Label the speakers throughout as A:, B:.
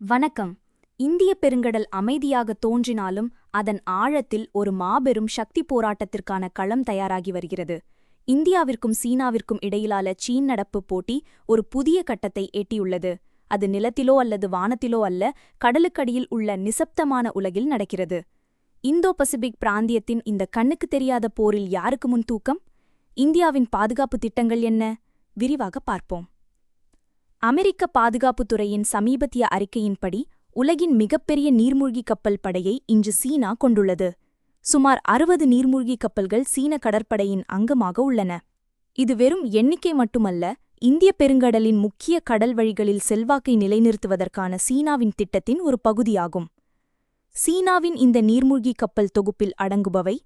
A: வணக்கம். இந்திய பெருங்கடல் அமைதியாக தோன்றினாலும் அதன் ஆழத்தில் ஒரு மாபெரும் சக்தி போராட்டத்திற்கான களம் தயாராகி வருகிறது. இந்தியாவிற்கும் சீனாவிற்கும் இடையிலான சீன் நடப்பு போட்டி ஒரு புதிய கட்டத்தை எட்டியுள்ளது. அது நிலத்திலோ அல்லது வானத்திலோ அல்ல கடலுக்கடியில் உள்ள நிசப்தமான உலகில் நடக்கிறது. இந்தோ பசிபிக் பிராந்தியத்தின் இந்த கண்ணுக்கு தெரியாத போரில் யாருக்கு முன் தூக்கம்? இந்தியாவின் பாதுகாப்பு திட்டங்கள் என்ன? விரிவாக பார்ப்போம். அமெரிக்க பாதுகாப்புத் துறையின் சமீபத்திய அறிக்கையின்படி உலகின் மிகப்பெரிய நீர்மூழ்கி கப்பல் படையை இன்று சீனா கொண்டுள்ளது. சுமார் அறுபது நீர்மூழ்கி கப்பல்கள் சீன கடற்படையின் அங்கமாக உள்ளன. இது வெறும் எண்ணிக்கை மட்டுமல்ல இந்திய பெருங்கடலின் முக்கிய கடல் வழிகளில் செல்வாக்கை நிலைநிறுத்துவதற்கான சீனாவின் திட்டத்தின் ஒரு பகுதியாகும். சீனாவின் இந்த நீர்மூழ்கி கப்பல் தொகுப்பில் அடங்குபவை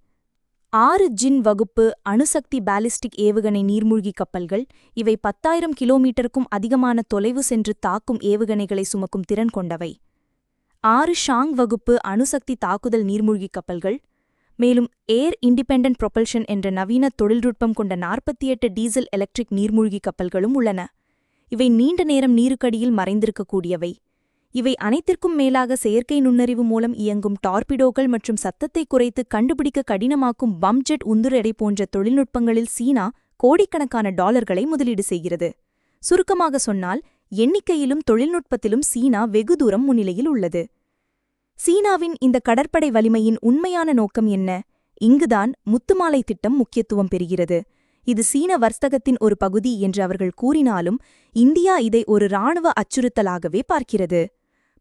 A: ஆறு ஜின் வகுப்பு அணுசக்தி பாலிஸ்டிக் ஏவுகணை நீர்மூழ்கி கப்பல்கள் இவை பத்தாயிரம் கிலோமீட்டருக்கும் அதிகமான தொலைவு சென்று தாக்கும் ஏவுகணைகளை சுமக்கும் திறன் கொண்டவை. ஆறு ஷாங் வகுப்பு அணுசக்தி தாக்குதல் நீர்மூழ்கி கப்பல்கள் மேலும் ஏர் இண்டிபெண்டன்ட் ப்ரொபல்ஷன் என்ற நவீன தொழில்நுட்பம் கொண்ட நாற்பத்தி எட்டு டீசல் எலக்ட்ரிக் நீர்மூழ்கி கப்பல்களும் உள்ளன. இவை நீண்ட நேரம் நீருக்கடியில் மறைந்திருக்கக்கூடியவை. இவை அனைத்திற்கும் மேலாக செயற்கை நுண்ணறிவு மூலம் இயங்கும் டார்பிடோக்கள் மற்றும் சத்தத்தை குறைத்து கண்டுபிடிக்க கடினமாக்கும் பம்ஜெட் உந்துரடை போன்ற தொழில்நுட்பங்களில் சீனா கோடிக்கணக்கான டாலர்களை முதலீடு செய்கிறது. சுருக்கமாக சொன்னால் எண்ணிக்கையிலும் தொழில்நுட்பத்திலும் சீனா வெகு தூரம் முன்னிலையில் உள்ளது. சீனாவின் இந்த கடற்படை வலிமையின் உண்மையான நோக்கம் என்ன? இங்குதான் முத்துமாலை திட்டம் முக்கியத்துவம் பெறுகிறது. இது சீன வர்த்தகத்தின் ஒரு பகுதி என்று அவர்கள் கூறினாலும் இந்தியா இதை ஒரு இராணுவ அச்சுறுத்தலாகவே பார்க்கிறது.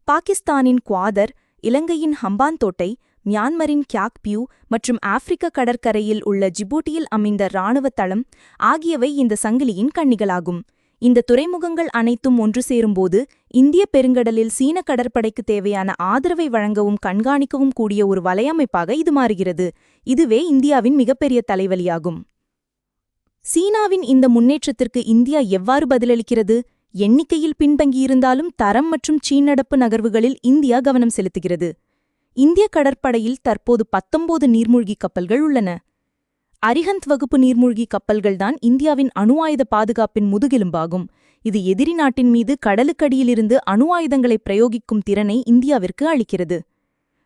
A: பாகிஸ்தானின் குவாதர் இலங்கையின் ஹம்பாந்தோட்டை மியான்மரின் கியாக்பியூ மற்றும் ஆப்பிரிக்க கடற்கரையில் உள்ள ஜிபூட்டியில் அமைந்த இராணுவ தளம் ஆகியவை இந்த சங்கிலியின் கண்ணிகளாகும். இந்த துறைமுகங்கள் அனைத்தும் ஒன்று சேரும்போது இந்திய பெருங்கடலில் சீன கடற்படைக்கு தேவையான ஆதரவை வழங்கவும் கண்காணிக்கவும் கூடிய ஒரு வலையமைப்பாக இது மாறுகிறது. இதுவே இந்தியாவின் மிகப்பெரிய தலைவலியாகும். சீனாவின் இந்த முன்னேற்றத்திற்கு இந்தியா எவ்வாறு பதிலளிக்கிறது? எண்ணிக்கையில் பின்தங்கியிருந்தாலும் தரம் மற்றும் சீனடப்பு நகர்வுகளில் இந்தியா கவனம் செலுத்துகிறது. இந்திய கடற்படையில் தற்போது பத்தொன்பது நீர்மூழ்கி கப்பல்கள் உள்ளன. அரிஹந்த் வகுப்பு நீர்மூழ்கி கப்பல்கள்தான் இந்தியாவின் அணு ஆயுத பாதுகாப்பின் முதுகெலும்பாகும். இது எதிரி நாட்டின் மீது கடலுக்கடியிலிருந்து அணு ஆயுதங்களை பிரயோகிக்கும் திறனை இந்தியாவிற்கு அளிக்கிறது.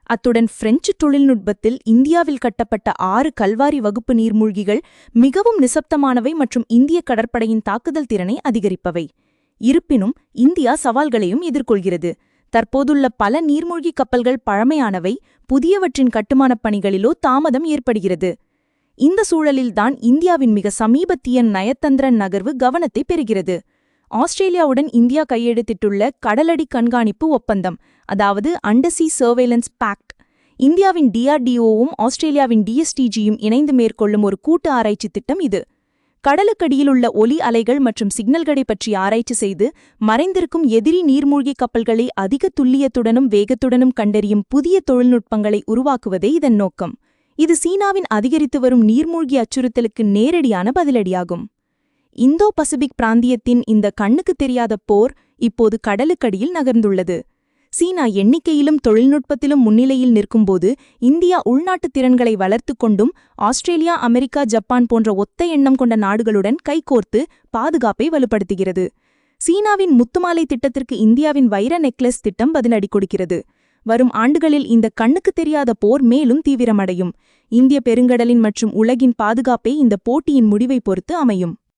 A: அத்துடன் பிரெஞ்சு தொழில்நுட்பத்தில் இந்தியாவில் கட்டப்பட்ட ஆறு கல்வாரி வகுப்பு நீர்மூழ்கிகள் மிகவும் நிசப்தமானவை மற்றும் இந்திய கடற்படையின் தாக்குதல் திறனை அதிகரிப்பவை. இருப்பினும் இந்தியா சவால்களையும் எதிர்கொள்கிறது. தற்போதுள்ள பல நீர்மூழ்கி கப்பல்கள் பழமையானவை புதியவற்றின் கட்டுமானப் பணிகளிலோ தாமதம் ஏற்படுகிறது. இந்த சூழலில்தான் இந்தியாவின் மிக சமீபத்திய நயத்தந்திர நகர்வு கவனத்தை பெறுகிறது. ஆஸ்திரேலியாவுடன் இந்தியா கையெழுத்திட்டுள்ள கடலடி கண்காணிப்பு ஒப்பந்தம் அதாவது அண்டர்சி சர்வேலன்ஸ் பாக்ட் இந்தியாவின் டிஆர்டிஓவும் ஆஸ்திரேலியாவின் டிஎஸ்டிஜியும் இணைந்து மேற்கொள்ளும் ஒரு கூட்டு ஆராய்ச்சி திட்டம் இது. கடலுக்கடியில் உள்ள ஒலி அலைகள் மற்றும் சிக்னல்களை பற்றி ஆராய்ச்சி செய்து மறைந்திருக்கும் எதிரி நீர்மூழ்கி கப்பல்களை அதிக துல்லியத்துடனும் வேகத்துடனும் கண்டறியும் புதிய தொழில்நுட்பங்களை உருவாக்குவதே இதன் நோக்கம். இது சீனாவின் அதிகரித்து வரும் நீர்மூழ்கி அச்சுறுத்தலுக்கு நேரடியான பதிலடியாகும். இந்தோ பசிபிக் பிராந்தியத்தின் இந்த கண்ணுக்கு தெரியாத போர் இப்போது கடலுக்கடியில் நகர்ந்துள்ளது. சீனா எண்ணிக்கையிலும் தொழில்நுட்பத்திலும் முன்னிலையில் நிற்கும்போது இந்தியா உள்நாட்டு திறன்களை வளர்த்து கொண்டும் ஆஸ்திரேலியா அமெரிக்கா ஜப்பான் போன்ற ஒத்த எண்ணம் கொண்ட நாடுகளுடன் கைகோர்த்து பாதுகாப்பை வலுப்படுத்துகிறது. சீனாவின் முத்துமாலை திட்டத்திற்கு இந்தியாவின் வைர நெக்லஸ் திட்டம் பதிலடி கொடுக்கிறது. வரும் ஆண்டுகளில் இந்த கண்ணுக்கு தெரியாத போர் மேலும் தீவிரமடையும். இந்திய பெருங்கடலின் மற்றும் உலகின் பாதுகாப்பே இந்த போட்டியின் முடிவை பொறுத்து அமையும்.